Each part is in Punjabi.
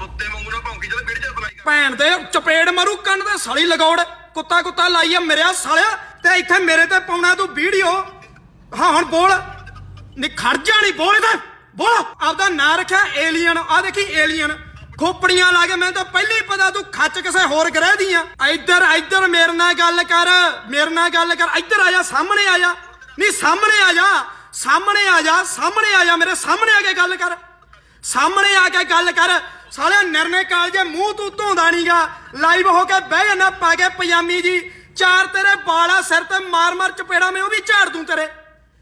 ਕੁੱਤੇ ਵਾਂਗੂ ਨਾ ਭੌਂਕੀ, ਚੱਲ ਵੀਡੀਓ ਚ ਅਪਲਾਈ ਕਰ। ਭੈਣ ਦੇ ਚਪੇੜ ਮਾਰੂ, ਕੰਨ ਤੇ ਸੜੀ ਲਗਾਉੜ ਕੁੱਤਾ ਕੁੱਤਾ ਲਾਈ ਆ ਮੇਰਿਆ ਸਾਲਿਆ, ਤੇ ਇੱਥੇ ਮੇਰੇ ਤੇ ਪਾਉਣਾ ਤੂੰ ਵੀਡੀਓ। ਹਾਂ, ਹੁਣ ਬੋਲ। ਨਹੀਂ ਖੜ ਜਾ ਨਹੀਂ ਬੋਲ ਤੇ ਬੋਲ। ਆਪਦਾ ਨਾਂ ਰੱਖਿਆ, ਏਲੀਅਨ। ਆ ਦੇਖੀ, ਏਲੀਅਨ। ਖੋਪੜੀਆਂ ਲਾ ਕੇ ਮੈਨੂੰ ਤਾਂ ਪਹਿਲਾਂ ਹੀ ਪਤਾ ਤੂੰ ਖੱਚ ਕਿਸੇ ਹੋਰ ਗ੍ਰਹਿ ਦੀ ਆ। ਇੱਧਰ ਇੱਧਰ ਮੇਰੇ ਨਾਲ ਗੱਲ ਕਰ, ਮੇਰੇ ਨਾਲ ਗੱਲ ਕਰ। ਇੱਧਰ ਆ ਜਾ, ਸਾਹਮਣੇ ਆ ਜਾ। ਨਹੀਂ ਸਾਹਮਣੇ ਆ ਜਾ, ਸਾਹਮਣੇ ਆ ਜਾ, ਸਾਹਮਣੇ ਆ ਜਾ, ਮੇਰੇ ਸਾਹਮਣੇ ਆ ਕੇ ਗੱਲ ਕਰ। ਸਾਹਮਣੇ ਆ ਕੇ ਗੱਲ ਕਰ। ਸਾਲਿਆ ਨਿਰਣੇ ਕਾਲਜੇ ਮੂੰਹ ਤੂੰ ਧੋਂਦਾ ਨਹੀਂਗਾ ਲਾਈਵ ਹੋ ਕੇ ਬਹਿ ਜਾਣਾ ਪਾ ਕੇ ਪਜਾਮੀ ਜੀ, ਚਾਰ ਤੇਰੇ ਵਾਲਾ ਸਿਰ ਤੇ ਮਾਰ ਮਾਰ ਚਪੇੜਾ ਮੈਂ ਉਹ ਵੀ ਝਾੜ ਦੂੰ ਤੇਰੇ।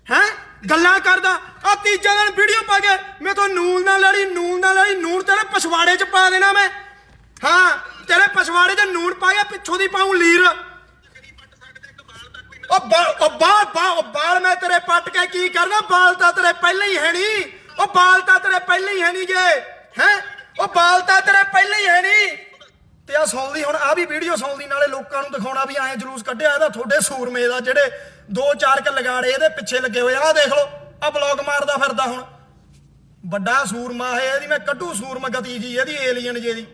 ਹੈ? ਗੱਲਾਂ ਕਰਦਾ। ਆ ਤੀਜਾ ਦਿਨ ਵੀਡੀਓ ਪਾ ਕੇ ਮੈਂ ਤਾਂ ਨੂਨ ਨਾਲ ਲੜੀ ਨੂਨ ਨਾਲ ਲੜੀ ਨੂਨ ਤੇਰੇ ਪਛਵਾੜੇ ਚ ਪਾ ਦੇਣਾ ਮੈਂ। ਹਾਂ, ਤੇਰੇ ਪਛਵਾੜੇ 'ਚ ਨੂਨ ਪਾ ਕੇ ਪਿੱਛੋਂ ਦੀ ਪਾਉਂ ਲੀਰ। ਉਹ ਬਾਲ ਉਹ ਬਾਲ ਬਾਲ ਬਾਲ ਮੈਂ ਤੇਰੇ ਪੱਟ ਕੇ ਕੀ ਕਰਨਾ? ਬਾਲ ਤਾਂ ਤੇਰੇ ਪਹਿਲਾਂ ਹੀ ਹੈ ਨਹੀਂ ਉਹ ਬਾਲ ਤਾਂ ਤੇਰੇ ਪਹਿਲਾਂ ਹੀ ਹੈ ਨਹੀਂ ਜੇ। ਹੈ? ਉਹ ਬਾਲ ਤਾਂ ਤੇਰੇ ਪਹਿਲਾਂ ਹੀ ਹੈ ਨਹੀਂ ਤੇ ਆ ਸੌਂਦੀ ਹੁਣ ਆ ਵੀ ਵੀਡੀਓ ਸੌਂਦੀ ਨਾਲੇ ਲੋਕਾਂ ਨੂੰ ਦਿਖਾਉਣਾ ਵੀ ਐਂ ਜਲੂਸ ਕੱਢਿਆ ਇਹਦਾ ਤੁਹਾਡੇ ਸੂਰਮੇ ਦਾ, ਜਿਹੜੇ ਦੋ ਚਾਰ ਕ ਲਗਾੜੇ ਇਹਦੇ ਪਿੱਛੇ ਲੱਗੇ ਹੋਏ ਆ। ਦੇਖ ਲਓ ਆ ਬਲੌਗ ਮਾਰਦਾ ਫਿਰਦਾ ਹੁਣ। ਵੱਡਾ ਸੂਰਮਾ ਹੈ, ਇਹਦੀ ਮੈਂ ਕੱਢੂ ਸੂਰਮ ਗਤੀ ਜੀ, ਇਹਦੀ ਏਲੀਅਨ ਜੀ ਦੀ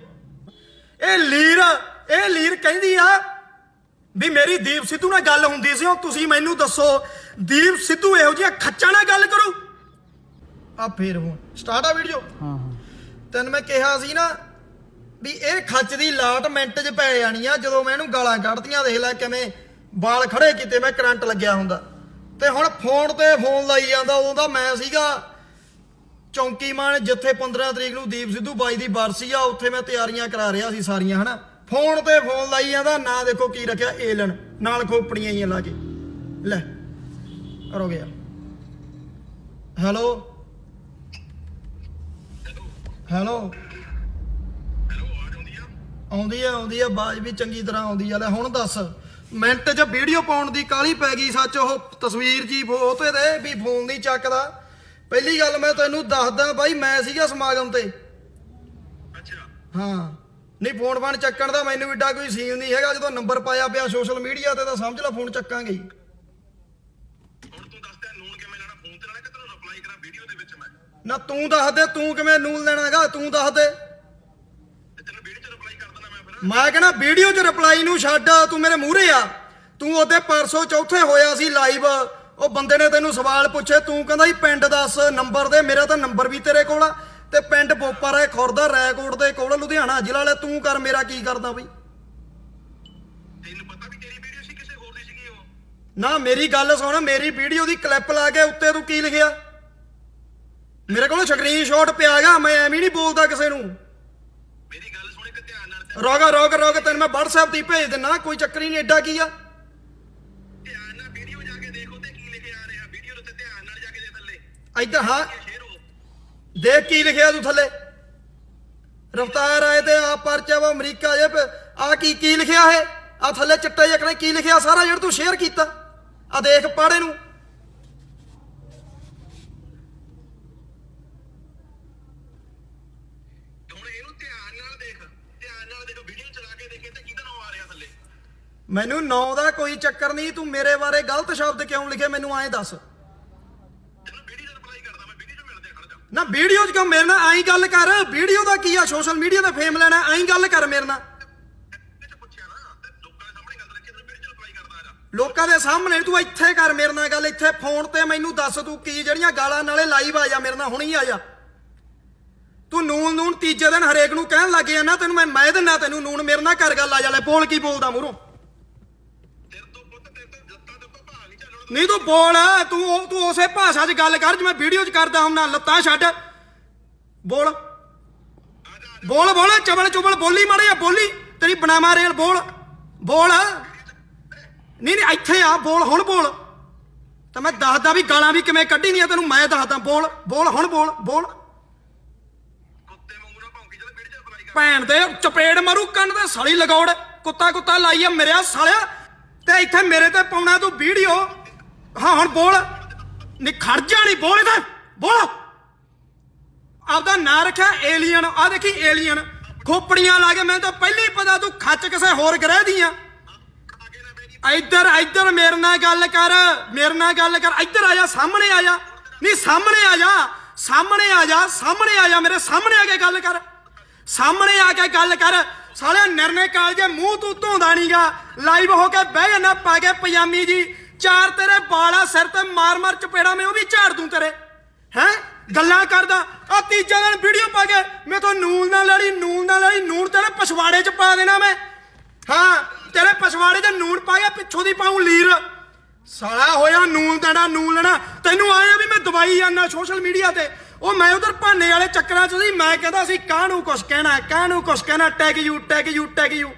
ਇਹ ਲੀਰ ਇਹ ਲੀਰ ਕਹਿੰਦੀ ਆ ਵੀ ਮੇਰੀ ਦੀਪ ਸਿੱਧੂ ਨਾਲ ਗੱਲ ਹੁੰਦੀ ਸੀ, ਉਹ ਤੁਸੀਂ ਮੈਨੂੰ ਦੱਸੋ, ਦੀਪ ਸਿੱਧੂ ਇਹੋ ਜਿਹਾ ਖੱਚਾ ਨਾਲ ਗੱਲ ਕਰੂ। ਆ ਫੇਰ ਹੁਣ ਸਟਾਰਟ ਆ ਵੀਡੀਓ ਹਾਂ। ਤੈਨੂੰ ਮੈਂ ਕਿਹਾ ਸੀ ਨਾ ਵੀ ਇਹ ਖੱਚ ਦੀ ਲਾਟ ਮਿੰਟ 'ਚ ਪੈ ਜਾਣੀ ਆ, ਜਦੋਂ ਮੈਂ ਇਹਨੂੰ ਗਾਲਾਂ ਕੱਢਦੀਆਂ ਦੇਖ ਲੈ ਕਿਵੇਂ ਵਾਲ ਖੜੇ ਕੀਤੇ, ਮੈਂ ਕਰੰਟ ਲੱਗਿਆ ਹੁੰਦਾ। ਤੇ ਹੁਣ ਫੋਨ ਤੇ ਫੋਨ ਲਾਈ ਜਾਂਦਾ, ਉਦੋਂ ਦਾ ਮੈਂ ਸੀਗਾ ਚੌਂਕੀ ਮਾਨ, ਜਿੱਥੇ 15 ਤਰੀਕ ਨੂੰ ਦੀਪ ਸਿੱਧੂ ਬਾਈ ਦੀ ਬਰਸੀ ਆ, ਉੱਥੇ ਮੈਂ ਤਿਆਰੀਆਂ ਕਰਾ ਰਿਹਾ ਸੀ ਸਾਰੀਆਂ, ਹਨਾ। ਫੋਨ ਤੇ ਫੋਨ ਲਾਈ ਜਾਂਦਾ, ਨਾ ਦੇਖੋ ਕੀ ਰੱਖਿਆ, ਏਲਨ, ਨਾਲ ਖੋਪੜੀਆਂ ਹੀ ਲਾ ਕੇ। ਲੈ ਰੋ ਗਿਆ ਹੈਲੋ? ਹੈਲੋ। ਆਉਂਦੀ ਆ? ਆਉਂਦੀ ਆ ਆਵਾਜ਼ ਵੀ ਚੰਗੀ ਤਰ੍ਹਾਂ ਆਉਂਦੀ ਆ। ਲੈ ਹੁਣ ਦੱਸ ਮਿੰਟ 'ਚ ਵੀਡੀਓ ਪਾਉਣ ਦੀ ਕਾਲੀ ਪੈ ਗਈ ਸੱਚ? ਉਹ ਤਸਵੀਰ ਜੀ ਉਹ ਤੇ ਵੀ ਫੋਨ ਨਹੀਂ ਚੱਕਦਾ। ਪਹਿਲੀ ਗੱਲ ਮੈਂ ਤੈਨੂੰ ਦੱਸਦਾ ਬਾਈ ਮੈਂ ਸੀਗਾ ਸਮਾਗਮ ਤੇ। ਅੱਛਾ। ਹਾਂ। ਨਹੀਂ ਫੋਨ ਫਾਨ ਚੱਕਣ ਦਾ ਮੈਨੂੰ ਏਡਾ ਕੋਈ ਸੀਨ ਨਹੀਂ ਹੈਗਾ। ਜਦੋਂ ਨੰਬਰ ਪਾਇਆ ਪਿਆ ਸੋਸ਼ਲ ਮੀਡੀਆ ਤੇ ਤਾਂ ਸਮਝ ਲੈ ਫੋਨ ਚੱਕਾਂਗੇ ਹੀ ਹੁਣ ਤੂੰ ਦੱਸ ਤੇ ਨੂਨ ਕਿਵੇਂ ਲੈਣਾ ਫੋਨ ਤੇ ਲੈਣਾ ਕਿ ਤੈਨੂੰ ਰਿਪਲਾਈ ਕਰਾਂ ਵੀਡੀਓ ਦੇ ਵਿੱਚ ਮੈਂ ਨਾ ਤੂੰ ਦੱਸ ਦੇ, ਤੂੰ ਕਿਵੇਂ ਨੂਨ ਲੈਣਾ ਹੈਗਾ, ਤੂੰ ਦੱਸ ਦੇ। ਮੈਂ ਫਿਰ ਕਹਿੰਦਾ ਵੀਡੀਓ 'ਚ ਰਿਪਲਾਈ ਨੂੰ ਛੱਡ, ਤੂੰ ਮੇਰੇ ਮੂਹਰੇ ਆ। ਤੂੰ ਉਹਦੇ ਪਰਸੋਂ ਚੌਥੇ ਹੋਇਆ ਸੀ ਲਾਈਵ ਉਹ ਬੰਦੇ ਨੇ ਤੈਨੂੰ ਸਵਾਲ ਪੁੱਛੇ, ਤੂੰ ਕਹਿੰਦਾ ਜੀ ਪਿੰਡ ਦੱਸ ਨੰਬਰ ਦੇ, ਮੇਰਾ ਤਾਂ ਨੰਬਰ ਵੀ ਤੇਰੇ ਕੋਲ ਆ, ਤੇ ਪਿੰਡ ਬੋਪਰ ਹੈ ਖੁਰਦਾ ਰੈਕੋਟ ਦੇ ਕੋਲ, ਲੁਧਿਆਣਾ ਜ਼ਿਲ੍ਹਾ ਵਾਲੇ, ਤੂੰ ਕਰ ਮੇਰਾ ਕੀ ਕਰਦਾ ਬਈ? ਨਾ ਮੇਰੀ ਗੱਲ ਸੁਣ, ਮੇਰੀ ਵੀਡੀਓ ਦੀ ਕਲਿੱਪ ਲਾ ਕੇ ਉੱਤੇ ਤੂੰ ਕੀ ਲਿਖਿਆ? ਮੇਰੇ ਕੋਲ ਸਕਰੀਨਸ਼ਾਟ ਪਿਆਗਾ ਮੈਂ ਐਵੇਂ ਨਹੀਂ ਬੋਲਦਾ ਕਿਸੇ ਨੂੰ। ਮੇਰੀ ਗੱਲ ਸੁਣ ਇੱਕ ਧਿਆਨ ਨਾਲ ਤੇ ਰੋਗਾ ਰੋਗ ਰੋਗ ਤੈਨੂੰ ਮੈਂ WhatsApp ਤੇ ਹੀ ਭੇਜ ਦਿੰਨਾ ਕੋਈ ਚੱਕਰ ਹੀ ਨਹੀਂ ਐਡਾ ਕੀ ਆ? ਧਿਆਨ ਨਾਲ ਵੀਡੀਓ ਜਾ ਕੇ ਦੇਖੋ ਤੇ ਕੀ ਲਿਖਿਆ ਆ ਰਿਹਾ ਵੀਡੀਓ ਦੇ ਉੱਤੇ ਧਿਆਨ ਨਾਲ ਜਾ ਕੇ ਦੇ ਥੱਲੇ। ਇੱਧਰ ਹਾਂ। ਦੇਖ ਕੀ ਲਿਖਿਆ ਤੂੰ ਥੱਲੇ। ਰਫਤਾਰ ਆਏ ਤੇ ਆ ਪਰਚਾ ਵਾ ਅਮਰੀਕਾ ਜੇ ਆ ਕੀ ਕੀ ਲਿਖਿਆ ਹੈ ਆ ਥੱਲੇ ਚਿੱਟੇ ਜਿਹਾ ਕੀ ਲਿਖਿਆ ਸਾਰਾ ਜਿਹੜਾ ਤੂੰ ਸ਼ੇਅਰ ਕੀਤਾ? ਆ ਦੇਖ ਪੜ੍ਹ ਇਹਨੂੰ ਹੁਣ ਇਹਨੂੰ ਧਿਆਨ ਨਾਲ ਦੇਖ ਧਿਆਨ ਨਾਲ ਦੇਖੋ ਵੀਡੀਓ ਚਲਾ ਕੇ ਦੇਖੇ ਤੇ ਕਿਹਦਾ ਨਾਮ ਆ ਰਿਹਾ ਥੱਲੇ ਮੈਨੂੰ ਨੌ ਦਾ ਕੋਈ ਚੱਕਰ ਨਹੀਂ, ਤੂੰ ਮੇਰੇ ਬਾਰੇ ਗਲਤ ਸ਼ਬਦ ਕਿਉਂ ਲਿਖੇ, ਮੈਨੂੰ ਐਂ ਦੱਸ। ਨਾ ਵੀਡੀਓ 'ਚ ਕਿਉਂ ਮੇਰੇ ਨਾਲ ਐਂ ਗੱਲ ਕਰ? ਵੀਡੀਓ ਦਾ ਕੀ ਆ? ਸੋਸ਼ਲ ਮੀਡੀਆ ਤੇ ਫੇਮ ਲੈਣਾ, ਐਂ ਗੱਲ ਕਰ ਮੇਰੇ ਨਾਲ। ਲੋਕਾਂ ਦੇ ਸਾਹਮਣੇ ਤੂੰ ਇੱਥੇ ਕਰ ਮੇਰੇ ਨਾਲ ਗੱਲ, ਇੱਥੇ ਫੋਨ ਤੇ ਮੈਨੂੰ ਦੱਸ ਤੂੰ ਕੀ ਜਿਹੜੀਆਂ ਗਾਲਾਂ ਨਾਲੇ ਲਾਈਵ ਆ ਜਾ, ਮੇਰੇ ਨਾਲ ਹੁਣੀ ਆ ਜਾ। ਤੂੰ ਨੂਨ ਨੂਨ ਤੀਜੇ ਦਿਨ ਹਰੇਕ ਨੂੰ ਕਹਿਣ ਲੱਗ ਗਿਆ, ਨਾ ਤੈਨੂੰ ਮੈਂ ਮੈਂ ਦਿੰਨਾ, ਤੈਨੂੰ ਨੂਨ ਮੇਰੇ ਨਾਲ ਕਰ ਗੱਲ ਆ ਜਾ, ਲੈ ਬੋਲ ਕੀ ਬੋਲਦਾ ਮੂਹਰੋਂ। ਨਹੀਂ ਨਹੀਂ ਤੂੰ ਬੋਲ ਤੂੰ ਤੂੰ ਉਸੇ ਭਾਸ਼ਾ 'ਚ ਗੱਲ ਕਰ ਜਿਵੇਂ ਵੀਡੀਓ 'ਚ ਕਰਦਾ ਹੁੰਨਾ ਲੱਤਾਂ ਛੱਡ। ਬੋਲ। ਬੋਲ ਬੋਲ ਚਬਲ ਚੁਬਲ ਬੋਲੀ ਮਾੜੇ ਆ ਬੋਲੀ। ਤੇਰੀ ਬਣਾਵਾ ਰੇਲ ਬੋਲ। ਬੋਲ। ਨਹੀਂ ਨਹੀਂ ਇੱਥੇ ਆ ਬੋਲ ਹੁਣ ਬੋਲ। ਤਾਂ ਮੈਂ ਦੱਸਦਾ ਵੀ ਗਾਲਾਂ ਵੀ ਕਿਵੇਂ ਕੱਢੀ ਦੀਆਂ ਤੈਨੂੰ ਮੈਂ ਦੱਸਦਾ ਬੋਲ ਬੋਲ ਹੁਣ ਬੋਲ ਬੋਲ। ਭੈਣ ਦੇ ਚਪੇੜ ਮਾਰੂ ਕੰਨ ਤੇ ਸੜੀ ਲਗਾਉੜ ਕੁੱਤਾ ਕੁੱਤਾ ਲਾਈ ਆ ਮੇਰਿਆ ਸਾਲਿਆ। ਤੇ ਇੱਥੇ ਮੇਰੇ ਤੇ ਪਾਉਣਾ ਤੂੰ ਵੀਡੀਓ। ਹਾਂ, ਹੁਣ ਬੋਲ। ਨਹੀਂ, ਖਰਜਾ ਜਾ ਨਹੀਂ, ਬੋਲ ਤੇ ਬੋਲ। ਆਪਦਾ ਨਾਂ ਰੱਖਿਆ, ਏਲੀਅਨ। ਆ ਦੇਖੀ, ਏਲੀਅਨ। ਖੋਪੜੀਆਂ ਲਾ ਕੇ ਮੈਨੂੰ ਤਾਂ ਪਹਿਲਾਂ ਹੀ ਪਤਾ ਤੂੰ ਖੱਚ ਕਿਸੇ ਹੋਰ ਗ੍ਰਹਿ ਦੀ ਆ। ਇੱਧਰ ਇੱਧਰ ਮੇਰੇ ਨਾਲ ਗੱਲ ਕਰ, ਮੇਰੇ ਨਾਲ ਗੱਲ ਕਰ। ਇੱਧਰ ਆ ਜਾ, ਸਾਹਮਣੇ ਆ ਜਾ। ਨਹੀਂ, ਸਾਹਮਣੇ ਆ ਜਾ। ਸਾਹਮਣੇ ਆ ਜਾ, ਸਾਹਮਣੇ ਆ ਜਾ, ਮੇਰੇ ਸਾਹਮਣੇ ਆ ਕੇ ਗੱਲ ਕਰ। ਸਾਹਮਣੇ ਆ ਕੇ ਗੱਲ ਕਰ। ਸਾਲੇ ਨਿਰਣੇ ਕਾਲਜੇ ਮੂੰਹ ਤੂੰ ਧੋਂਦਾ ਨਹੀਂਗਾ ਲਾਈਵ ਹੋ ਕੇ ਬਹਿ ਜਾਣਾ ਪਾ ਕੇ ਪਜਾਮੀ ਜੀ। ਚਾਰ ਤੇਰੇ ਵਾਲਾ ਸਿਰ ਤੇ ਮਾਰ ਮਾਰ ਚਪੇੜਾ ਮੈਂ ਉਹ ਵੀ ਝਾੜ ਦੂੰ ਤੇਰੇ। ਹੈ? ਗੱਲਾਂ ਕਰਦਾ। ਆ ਤੀਜਾ ਦਿਨ ਵੀਡੀਓ ਪਾ ਕੇ ਮੈਂ ਤੋਂ ਨੂਨ ਨਾਲ ਲੜੀ ਨੂਨ ਨਾਲ ਲੜੀ ਨੂਨ ਤੇਰੇ ਪਛਵਾੜੇ ਚ ਪਾ ਦੇਣਾ ਮੈਂ। ਹਾਂ, ਤੇਰੇ ਪਛਵਾੜੇ 'ਚ ਨੂਨ ਪਾ ਕੇ ਪਿੱਛੋਂ ਦੀ ਪਾਉਂ ਲੀਰ। ਸਾਲਾ ਹੋਇਆ ਨੂਨ ਦੇਣਾ, ਨੂਨ ਲੈਣਾ। ਤੈਨੂੰ ਆਇਆ ਵੀ ਮੈਂ ਦਵਾਈ ਜਾਂਦਾ ਸੋਸ਼ਲ ਮੀਡੀਆ ਤੇ। ਉਹ ਮੈਂ ਉਧਰ ਭਾਨੇ ਵਾਲੇ ਚੱਕਰਾਂ 'ਚ ਸੀ, ਮੈਂ ਕਹਿੰਦਾ ਸੀ, ਕਾਹਨੂੰ ਕੁਛ ਕਹਿਣਾ ਕਾਹਨੂੰ ਕੁਛ ਕਹਿਣਾ? Tag you tag you tag you.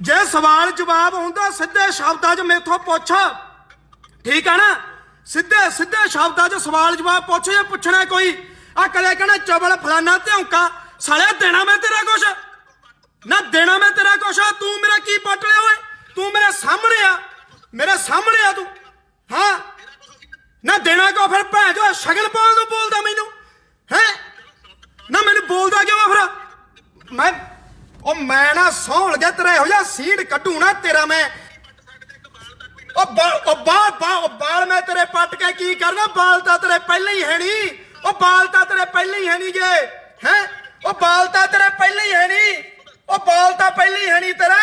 ਜੇ ਸਵਾਲ ਜਵਾਬ ਹੁੰਦਾ ਸਿੱਧੇ ਸ਼ਬਦਾਂ 'ਚ ਮੇਥੋਂ ਪੁੱਛ। ਠੀਕ ਆ ਨਾ? ਸਿੱਧੇ ਸਿੱਧੇ ਸ਼ਬਦਾਂ 'ਚ ਸਵਾਲ ਜਵਾਬ ਪੁੱਛ ਜੇ ਪੁੱਛਣਾ ਕੋਈ। ਆ ਕਦੇ ਕਹਿਣਾ ਚਬਲ ਫਲਾਨਾ ਧੌਂਕਾ ਸਾਲਿਆ ਦੇਣਾ ਮੈਂ ਤੇਰਾ ਕੁਛ? ਨਾ ਦੇਣਾ ਮੈਂ ਤੇਰਾ ਕੁਛ, ਤੂੰ ਮੇਰਾ ਕੀ ਪੱਟ ਲਿਆ ਓਏ? ਤੂੰ ਮੇਰੇ ਸਾਹਮਣੇ ਆ। ਮੇਰੇ ਸਾਹਮਣੇ ਆ ਤੂੰ। ਹਾਂ? ਨਾ ਦੇਣਾ ਕੋ ਫਿਰ ਭੈਣ ਜੋ ਸ਼ਗਲ ਪਾਉਣ ਨੂੰ ਬੋਲਦਾ ਮੈਨੂੰ? ਹੈ? ਨਾ ਮੈਨੂੰ ਬੋਲਦਾ ਕਿਉਂ ਆ ਫਿਰ? ਮੈਂ, ਉਹ ਮੈਂ ਨਾ ਸੌਣ ਗਿਆ ਤੇਰਾ ਇਹੋ ਜਿਹਾ ਸੀਡ ਕੱਢੂ ਨਾ ਤੇਰਾ ਮੈਂ। ਉਹ ਬਾਲ ਉਹ ਬਾਲ ਬਾਲ ਉਹ ਬਾਲ ਮੈਂ ਤੇਰੇ ਪੱਟ ਕੇ ਕੀ ਕਰਨਾ? ਬਾਲ ਤਾਂ ਤੇਰੇ ਪਹਿਲਾਂ ਹੀ ਹੈ ਨਹੀਂ ਉਹ ਬਾਲ ਤਾਂ ਤੇਰੇ ਪਹਿਲਾਂ ਹੀ ਹੈ ਨਹੀਂ ਜੇ। ਹੈ? ਉਹ ਬਾਲ ਤਾਂ ਤੇਰੇ ਪਹਿਲਾਂ ਹੀ ਹੈ ਨਹੀਂ ਉਹ ਬਾਲ ਤਾਂ ਪਹਿਲਾਂ ਹੀ ਹੈ ਨਹੀਂ ਤੇਰੇ।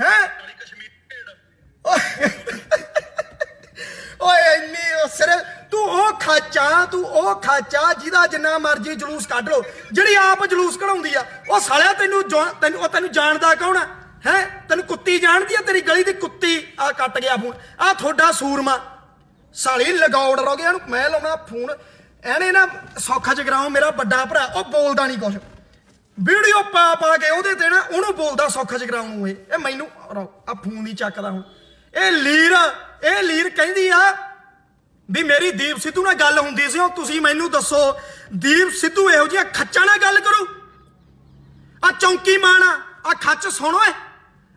ਹੈ? ਓਏ ਇੰਨੀ ਉਹ ਸਿਰ, ਤੂੰ ਉਹ ਖਾਚਾ, ਤੂੰ ਉਹ ਖਾਚਾ ਜਿਹਦਾ ਜਿੰਨਾ ਮਰਜ਼ੀ ਜਲੂਸ ਕੱਢ ਲੋ ਜਿਹੜੀ ਆਪ ਜਲੂਸ ਕਢਾਉਂਦੀ ਆ, ਉਹ ਸਾਲਿਆ ਤੈਨੂੰ ਤੈਨੂੰ ਉਹ ਤੈਨੂੰ ਜਾਣਦਾ ਕੌਣ ਆ? ਹੈ? ਤੈਨੂੰ ਕੁੱਤੀ ਜਾਣਦੀ ਆ ਤੇਰੀ ਗਲੀ ਦੀ ਕੁੱਤੀ? ਆ ਕੱਟ ਗਿਆ ਫੋਨ। ਆ ਤੁਹਾਡਾ ਸੂਰਮਾ। ਸਾਲੀ ਲਗਾਉੜ ਰੋਗੇ ਇਹਨੂੰ। ਮੈਂ ਲਾਉਣਾ ਫੋਨ। ਇਹਨੇ ਨਾ ਸੌਖਾ ਜਗਰਾਉਂ ਮੇਰਾ ਵੱਡਾ ਭਰਾ, ਉਹ ਬੋਲਦਾ ਨਹੀਂ ਕੁਛ। ਵੀਡੀਓ ਪਾ ਪਾ ਕੇ ਉਹਦੇ ਤੇ ਨਾ ਉਹਨੂੰ ਬੋਲਦਾ ਸੌਖਾ ਜਗਰਾਉਂ ਨੂੰ ਇਹ। ਇਹ ਮੈਨੂੰ ਆ ਫੋਨ ਨਹੀਂ ਚੱਕਦਾ ਹੁਣ। ਇਹ ਲੀਰ ਇਹ ਲੀਰ ਕਹਿੰਦੀ ਆ ਵੀ ਮੇਰੀ ਦੀਪ ਸਿੱਧੂ ਨਾਲ ਗੱਲ ਹੁੰਦੀ ਸੀ। ਉਹ ਤੁਸੀਂ ਮੈਨੂੰ ਦੱਸੋ, ਦੀਪ ਸਿੱਧੂ ਇਹੋ ਜਿਹੀਆਂ ਖੱਚਾਂ ਨਾਲ ਗੱਲ ਕਰੂ? ਆ ਚੌਂਕੀ ਮਾਨ ਆ ਖੱਚ ਸੁਣ ਓਏ।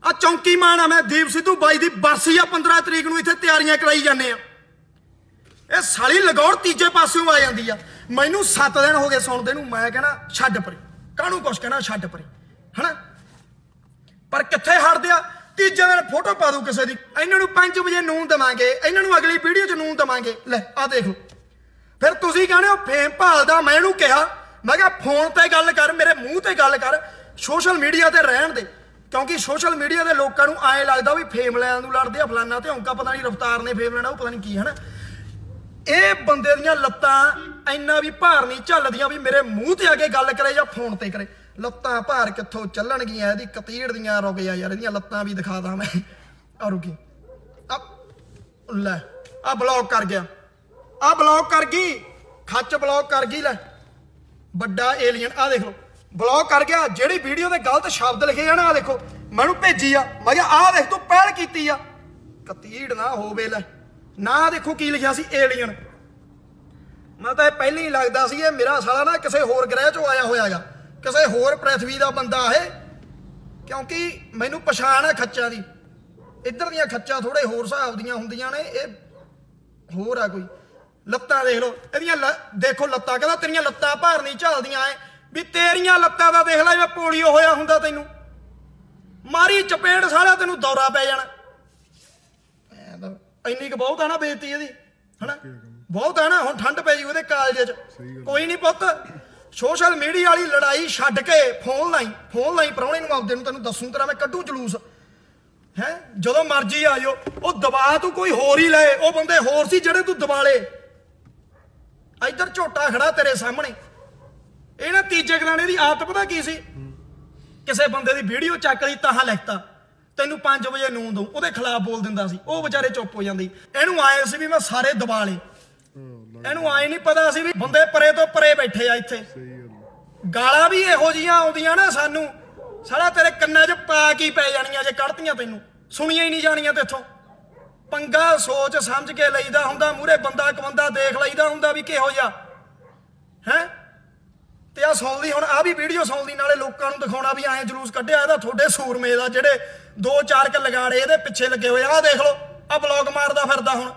ਆ ਚੌਂਕੀ ਮਾਨ ਆ ਮੈਂ ਦੀਪ ਸਿੱਧੂ ਬਾਈ ਦੀ ਬਰਸੀ ਆ 15 ਤਰੀਕ ਨੂੰ ਇੱਥੇ ਤਿਆਰੀਆਂ ਕਰਾਈ ਜਾਂਦੇ ਆ। ਇਹ ਸਾਲੀ ਲਗੌੜ ਤੀਜੇ ਪਾਸਿਓਂ ਆ ਜਾਂਦੀ ਆ। ਮੈਨੂੰ 7 ਦਿਨ ਹੋ ਗਏ ਸੁਣਦੇ ਨੂੰ, ਮੈਂ ਕਹਿਣਾ ਛੱਡ ਪਰੇ। ਕਾਹਨੂੰ ਕੁਛ ਕਹਿਣਾ ਛੱਡ ਪਰੇ, ਹਨਾ? ਪਰ ਕਿੱਥੇ ਹਟਦੇ ਆ? ਤੀਜੇ ਦਿਨ ਫੋਟੋ ਪਾ ਦੂ ਕਿਸੇ ਦੀ। ਇਹਨਾਂ ਨੂੰ 5 ਵਜੇ ਨੂਨ ਦਵਾਂਗੇ, ਇਹਨਾਂ ਨੂੰ ਅਗਲੀ ਵੀਡੀਓ 'ਚ ਨੂਨ ਦਵਾਂਗੇ। ਲੈ ਆ ਦੇਖ ਲਓ। ਫਿਰ ਤੁਸੀਂ ਕਹਿੰਦੇ ਹੋ ਫੇਮ ਭਾਲਦਾ, ਮੈਂ ਇਹਨੂੰ ਕਿਹਾ। ਮੈਂ ਕਿਹਾ, ਫੋਨ ਤੇ ਗੱਲ ਕਰ, ਮੇਰੇ ਮੂੰਹ ਤੇ ਗੱਲ ਕਰ। ਸੋਸ਼ਲ ਮੀਡੀਆ ਤੇ ਰਹਿਣ ਦੇ। ਕਿਉਂਕਿ ਸੋਸ਼ਲ ਮੀਡੀਆ ਦੇ ਲੋਕਾਂ ਨੂੰ ਐਂ ਲੱਗਦਾ ਵੀ ਫੇਮ ਲੈਣ ਨੂੰ ਲੜਦੇ ਆ, ਫਲਾਨਾ ਤੇ ਹੌਂਕਾ ਪਤਾ ਨਹੀਂ ਰਫਤਾਰ ਨੇ ਫੇਮ ਲੈਣਾ, ਉਹ ਪਤਾ ਨਹੀਂ ਕੀ ਹਨਾ ਇਹ ਬੰਦੇ ਦੀਆਂ ਲੱਤਾਂ ਇੰਨਾ ਵੀ ਭਾਰ ਨਹੀਂ ਝੱਲਦੀਆਂ ਵੀ ਮੇਰੇ ਮੂੰਹ ਤੇ ਆ ਕੇ ਗੱਲ ਕਰੇ ਜਾਂ ਫੋਨ ਤੇ ਕਰੇ। ਲੱਤਾਂ ਭਾਰ ਕਿੱਥੋਂ ਚੱਲਣਗੀਆਂ, ਇਹਦੀ ਕਤੀੜ ਦੀਆਂ, ਰੁਕ ਜਾ ਯਾਰ, ਇਹਦੀਆਂ ਲੱਤਾਂ ਵੀ ਦਿਖਾ ਦਾਂ ਮੈਂ। ਆ ਰੁਕੀ। ਆ ਲੈ ਆ ਬਲੌਕ ਕਰ ਗਿਆ। ਆ ਬਲੌਕ ਕਰ ਗਈ। ਖੱਚ ਬਲੌਕ ਕਰ ਗਈ, ਲੈ। ਵੱਡਾ ਏਲੀਅਨ ਆ ਦੇਖ ਲਓ। ਬਲੌਕ ਕਰ ਗਿਆ, ਜਿਹੜੀ ਵੀਡੀਓ ਦੇ ਗਲਤ ਸ਼ਬਦ ਲਿਖੇ ਆ ਨਾ ਆ ਦੇਖੋ, ਮੈਨੂੰ ਭੇਜੀ ਆ, ਮੈਂ ਕਿਹਾ ਆ ਦੇਖ, ਤੂੰ ਪਹਿਲ ਕੀਤੀ ਆ। ਕਤੀੜ ਨਾ ਹੋਵੇ ਲੈ, ਨਾ ਦੇਖੋ ਕੀ ਲਿਖਿਆ ਸੀ ਏਲੀਅਨ ਮੈਂ ਤਾਂ ਇਹ ਪਹਿਲਾਂ ਹੀ ਲੱਗਦਾ ਸੀ, ਇਹ ਮੇਰਾ ਸਾਲਾ ਨਾ ਕਿਸੇ ਹੋਰ ਗ੍ਰਹਿ ਚੋਂ ਆਇਆ ਹੋਇਆ ਹੋਇਆਗਾ ਕਿਸੇ ਹੋਰ ਪ੍ਰithvi ਦਾ ਬੰਦਾ ਇਹ, ਕਿਉਂਕਿ ਮੈਨੂੰ ਪਛਾਣ ਆ ਖੱਚਾਂ ਦੀ। ਇੱਧਰ ਦੀਆਂ ਖੱਚਾਂ ਥੋੜੇ ਹੋਰ ਹਿਸਾਬ ਦੀਆਂ ਹੁੰਦੀਆਂ ਨੇ, ਇਹ ਹੋਰ ਆ ਕੋਈ। ਲੱਤਾਂ ਦੇਖ ਲਓ, ਇਹਦੀਆਂ ਲ- ਦੇਖੋ ਲੱਤਾਂ, ਕਹਿੰਦਾ ਤੇਰੀਆਂ ਲੱਤਾਂ ਭਾਰ ਨਹੀਂ ਝੱਲਦੀਆਂ ਐ ਵੀ ਤੇਰੀਆਂ ਲੱਤਾਂ ਦਾ ਦੇਖ ਲੈ ਜਿਵੇਂ ਪੋਲੀਓ ਹੋਇਆ ਹੁੰਦਾ ਤੈਨੂੰ। ਮਾਰੀ ਚਪੇੜ ਸਾਲਾ ਤੈਨੂੰ ਦੌਰਾ ਪੈ ਜਾਣਾ। ਐਂ ਤਾਂ ਇੰਨੀ ਕੁ ਬਹੁਤ ਆ ਨਾ ਬੇਇੱਜ਼ਤੀ ਇਹਦੀ ਹਨਾ? ਬਹੁਤ ਆ ਨਾ ਹੁਣ ਠੰਡ ਪੈ ਜੀ ਉਹਦੇ ਕਾਲਜੇ 'ਚ। ਕੋਈ ਨਹੀਂ ਪੁੱਤ ਸੋਸ਼ਲ ਮੀਡੀਆ ਵਾਲੀ ਲੜਾਈ ਛੱਡ ਕੇ ਫੋਨ ਲਾਈ ਫੋਨ ਲਾਈ ਪ੍ਰਾਹੁਣੇ ਨੂੰ ਆਪਦੇ ਨੂੰ ਤੈਨੂੰ ਦੱਸੂ ਤੇਰਾ ਮੈਂ ਕੱਢੂ ਜਲੂਸ। ਹੈ? ਜਦੋਂ ਮਰਜ਼ੀ ਆ ਜਾਓ ਉਹ ਦਬਾ ਤੂੰ ਕੋਈ ਹੋਰ ਹੀ ਲੈ ਉਹ ਬੰਦੇ ਹੋਰ ਸੀ ਜਿਹੜੇ ਤੂੰ ਦਬਾਲੇ ਇੱਧਰ ਝੋਟਾ ਖੜਾ ਤੇਰੇ ਸਾਹਮਣੇ। ਇਹ ਨਾ ਤੀਜੇ ਗਰਾਣੇ ਦੀ ਆਦਤ ਪਤਾ ਕੀ ਸੀ? ਕਿਸੇ ਬੰਦੇ ਦੀ ਵੀਡੀਓ ਚੱਕ ਲਈ ਤਾਂ ਲਿਖਤਾ। ਤੈਨੂੰ 5 ਵਜੇ ਨੂਨ ਦਊ ਉਹਦੇ ਖਿਲਾਫ ਬੋਲ ਦਿੰਦਾ ਸੀ। ਉਹ ਵਿਚਾਰੇ ਚੁੱਪ ਹੋ ਜਾਂਦੀ। ਇਹਨੂੰ ਆਏ ਸੀ ਵੀ ਮੈਂ ਸਾਰੇ ਦਬਾ ਲਏ ਇਹਨੂੰ ਆਏ ਨਹੀਂ ਪਤਾ ਸੀ ਵੀ ਬੰਦੇ ਪਰੇ ਤੋਂ ਪਰੇ ਬੈਠੇ ਆ ਇੱਥੇ। ਗਾਲਾਂ ਵੀ ਇਹੋ ਜੀਆਂ ਆਉਂਦੀਆਂ ਨਾ ਸਾਨੂੰ। ਸਾਲਾ ਤੇਰੇ ਕੰਨਾਂ 'ਚ ਪਾ ਕੀ ਪੈ ਜਾਣੀਆਂ ਜੇ ਕੱਢਤੀਆਂ ਤੈਨੂੰ? ਸੁਣੀਆਂ ਹੀ ਨਹੀਂ ਜਾਣੀਆਂ ਤੇਥੋਂ। ਪੰਗਾ ਸੋਚ ਸਮਝ ਕੇ ਲਈਦਾ ਹੁੰਦਾ ਮੂਰੇ ਬੰਦਾ ਇੱਕ ਬੰਦਾ ਦੇਖ ਲਈਦਾ ਹੁੰਦਾ ਵੀ ਕਿਹੋ ਜਿਹਾ। ਹੈ? ਤੇ ਆ ਸੌਂਦੀ ਹੁਣ ਆ ਵੀ ਵੀਡੀਓ ਸੌਂਦੀ ਨਾਲੇ ਲੋਕਾਂ ਨੂੰ ਦਿਖਾਉਣਾ ਵੀ ਐਂ ਜਲੂਸ ਕੱਢਿਆ ਇਹਦਾ ਤੁਹਾਡੇ ਸੂਰਮੇ ਦਾ, ਜਿਹੜੇ ਦੋ ਚਾਰ ਕ ਲਗਾੜੇ ਇਹਦੇ ਪਿੱਛੇ ਲੱਗੇ ਹੋਏ ਆ। ਆਹ ਦੇਖ ਲਓ ਆ ਬਲੌਗ ਮਾਰਦਾ ਫਿਰਦਾ ਹੁਣ।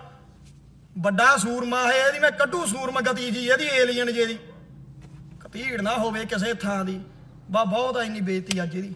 ਵੱਡਾ ਸੂਰਮਾ ਹੈ, ਇਹਦੀ ਮੈਂ ਕੱਢੂ ਸੂਰਮ ਗਤੀ ਜੀ, ਇਹਦੀ ਏਲੀਅਨ ਜੀ ਦੀ ਕਤੀੜ ਨਾ ਹੋਵੇ ਕਿਸੇ ਥਾਂ ਦੀ। ਬਾ, ਬਹੁਤ ਆ, ਇੰਨੀ ਬੇਇੱਜ਼ਤੀ ਅੱਜ ਇਹਦੀ।